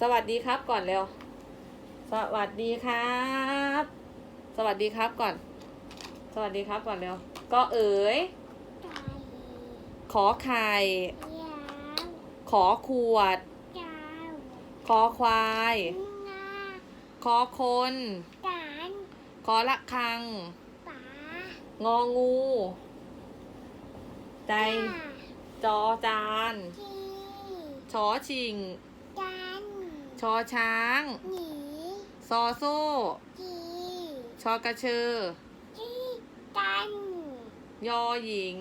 สวัสดีครับก่อนเร็ว สวัสดีครับ สวัสดีครับก่อน สวัสดีครับก่อนเร็ว ก็เอ๋ยไก่ขอไข่ยาวขอขวดยาวขอควายงาขอคนการขอละคังป๋างองู ใจจ้าจอจานทีชอชิงกัน ชอช้าง หนีซอโซ่ทีชอกระเชอทีกันยอหญิง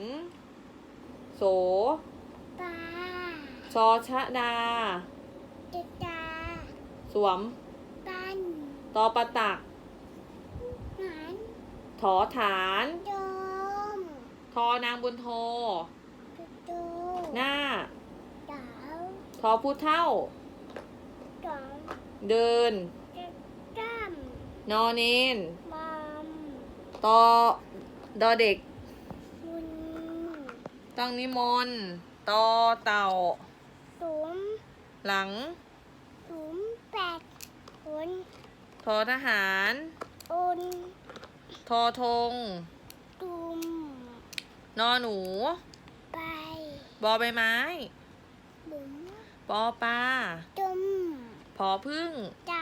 โส ปลาชอชะดาตะตาสวมกันตอประตักหนานถอฐาน โดมทอนางบุญโทประตูหน้า ดาว ทอผู้เท่า ดองเดินจะจ้ำนอเนนมอมตอดอเด็ก มุนต้องนิมนต์ตอเต่าสุมหลังสุมแปดคนทอทหาร อุนทอธง ตุมนอหนู ไปบอใบไม้ บุ๋มปอปลา ตุม ผอพึ่งด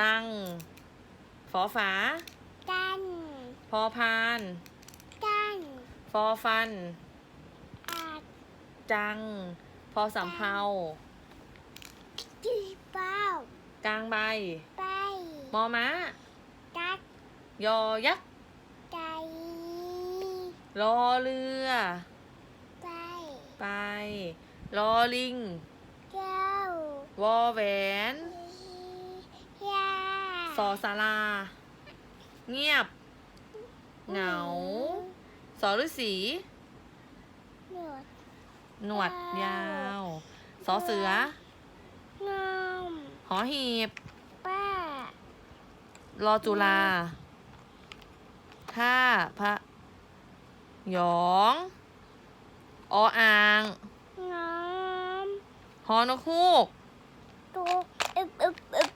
ลัง ฝอฝาำกันพอพานกันฟอฟัน อาจจัง พอสำเภาจีเป้ากลางใบ ไปมอม้า ตัดยอยักษ์ใจรอเรือ ไปไปรอลิง เจ้า วอแหวนยาสอสารา เงียบ เหงา สอฤษีหนวดหนวดยาว สอเสืองอมหอหีบป้ารอจุฬาท่าพระหยอง ออ่างงอมฮอนกฮูก ตุกอึบอึบอึบ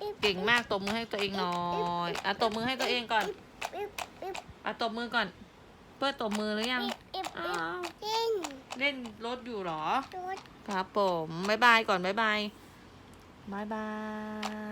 อึบเก่งมากตบมือให้ตัวเองหน่อยอะตบมือให้ตัวเองก่อนอึบอึบอะตบมือก่อนเปิดตบมือหรือยังอึบอึบอ้าวเล่นเล่นรถอยู่เหรอรถครับผม บ๊ายบายก่อน บ๊ายบาย บ๊ายบาย